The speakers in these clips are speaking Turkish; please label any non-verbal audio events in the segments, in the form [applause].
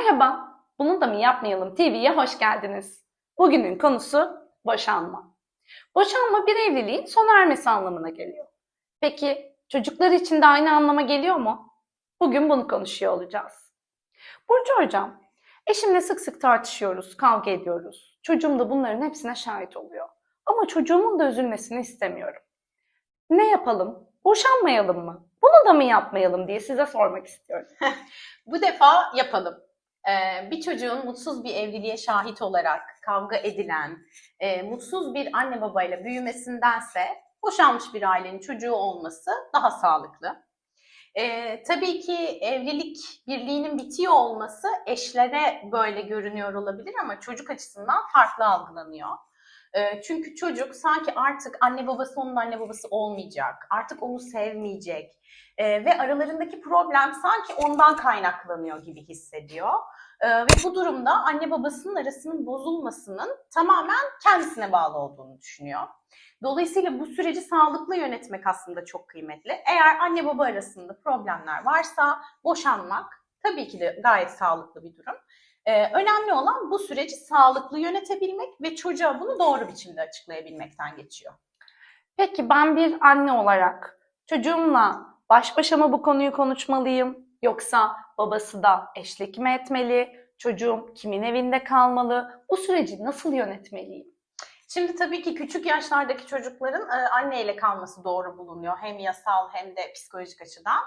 Merhaba, bunu da mı yapmayalım TV'ye hoş geldiniz. Bugünün konusu boşanma. Boşanma bir evliliğin sona ermesi anlamına geliyor. Peki çocuklar için de aynı anlama geliyor mu? Bugün bunu konuşuyor olacağız. Burcu Hocam, eşimle sık sık tartışıyoruz, kavga ediyoruz. Çocuğum da bunların hepsine şahit oluyor. Ama çocuğumun da üzülmesini istemiyorum. Ne yapalım? Boşanmayalım mı? Bunu da mı yapmayalım diye size sormak istiyorum. [laughs] Bu defa yapalım. Ee, bir çocuğun mutsuz bir evliliğe şahit olarak kavga edilen, e, mutsuz bir anne babayla büyümesindense boşanmış bir ailenin çocuğu olması daha sağlıklı. Ee, tabii ki evlilik birliğinin bitiyor olması eşlere böyle görünüyor olabilir ama çocuk açısından farklı algılanıyor. Ee, çünkü çocuk sanki artık anne babası onun anne babası olmayacak, artık onu sevmeyecek, ee, ve aralarındaki problem sanki ondan kaynaklanıyor gibi hissediyor. Ee, ve bu durumda anne babasının arasının bozulmasının tamamen kendisine bağlı olduğunu düşünüyor. Dolayısıyla bu süreci sağlıklı yönetmek aslında çok kıymetli. Eğer anne baba arasında problemler varsa boşanmak tabii ki de gayet sağlıklı bir durum. Ee, önemli olan bu süreci sağlıklı yönetebilmek ve çocuğa bunu doğru biçimde açıklayabilmekten geçiyor. Peki ben bir anne olarak çocuğumla baş başa mı bu konuyu konuşmalıyım? Yoksa babası da eşlik mi etmeli? Çocuğum kimin evinde kalmalı? Bu süreci nasıl yönetmeliyim? Şimdi tabii ki küçük yaşlardaki çocukların e, anneyle kalması doğru bulunuyor. Hem yasal hem de psikolojik açıdan.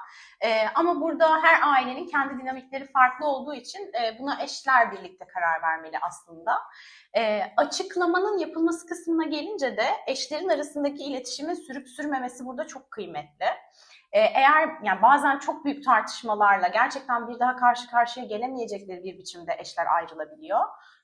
E, ama burada her ailenin kendi dinamikleri farklı olduğu için e, buna eşler birlikte karar vermeli aslında. E, açıklamanın yapılması kısmına gelince de eşlerin arasındaki iletişimin sürüp sürmemesi burada çok kıymetli. E, eğer yani bazen çok büyük tartışmalarla gerçekten bir daha karşı karşıya gelemeyecekleri bir biçimde eşler ayrılabiliyor.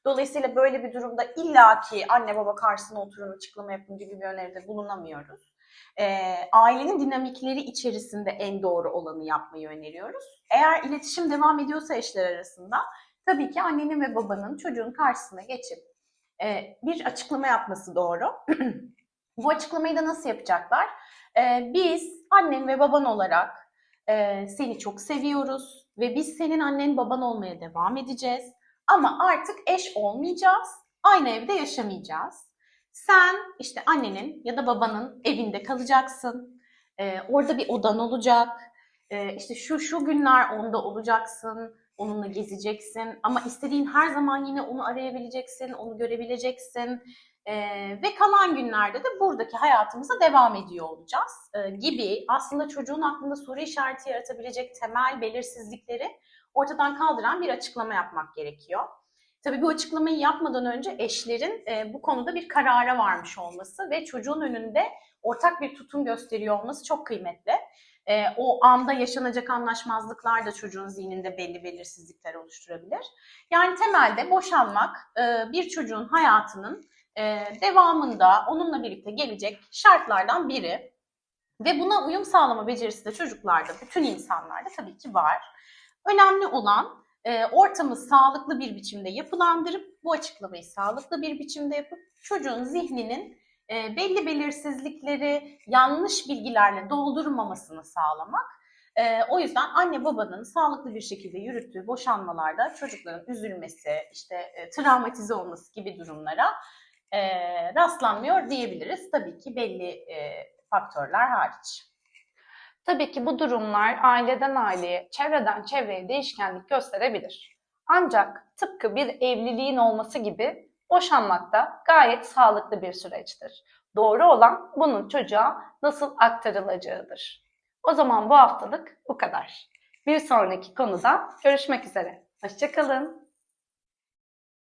Dolayısıyla böyle bir durumda illaki anne baba karşısına oturun açıklama yapın gibi bir öneride bulunamıyoruz. E, ailenin dinamikleri içerisinde en doğru olanı yapmayı öneriyoruz. Eğer iletişim devam ediyorsa eşler arasında tabii ki annenin ve babanın çocuğun karşısına geçip e, bir açıklama yapması doğru. [clears throat] Bu açıklamayı da nasıl yapacaklar? E, biz annen ve baban olarak e, seni çok seviyoruz ve biz senin annen baban olmaya devam edeceğiz. Ama artık eş olmayacağız, aynı evde yaşamayacağız. Sen işte annenin ya da babanın evinde kalacaksın. Ee, orada bir odan olacak. Ee, işte şu şu günler onda olacaksın. Onunla gezeceksin. Ama istediğin her zaman yine onu arayabileceksin, onu görebileceksin. Ee, ve kalan günlerde de buradaki hayatımıza devam ediyor olacağız ee, gibi aslında çocuğun aklında soru işareti yaratabilecek temel belirsizlikleri ortadan kaldıran bir açıklama yapmak gerekiyor. Tabii bu açıklamayı yapmadan önce eşlerin e, bu konuda bir karara varmış olması ve çocuğun önünde ortak bir tutum gösteriyor olması çok kıymetli. E, o anda yaşanacak anlaşmazlıklar da çocuğun zihninde belli belirsizlikler oluşturabilir. Yani temelde boşanmak e, bir çocuğun hayatının e, devamında onunla birlikte gelecek şartlardan biri. Ve buna uyum sağlama becerisi de çocuklarda, bütün insanlarda tabii ki var. Önemli olan e, ortamı sağlıklı bir biçimde yapılandırıp bu açıklamayı sağlıklı bir biçimde yapıp çocuğun zihninin e, belli belirsizlikleri yanlış bilgilerle doldurmamasını sağlamak. E, o yüzden anne babanın sağlıklı bir şekilde yürüttüğü boşanmalarda çocukların üzülmesi, işte e, travmatize olması gibi durumlara e, rastlanmıyor diyebiliriz. Tabii ki belli e, faktörler hariç. Tabii ki bu durumlar aileden aileye, çevreden çevreye değişkenlik gösterebilir. Ancak tıpkı bir evliliğin olması gibi boşanmak da gayet sağlıklı bir süreçtir. Doğru olan bunun çocuğa nasıl aktarılacağıdır. O zaman bu haftalık bu kadar. Bir sonraki konuda görüşmek üzere. Hoşçakalın.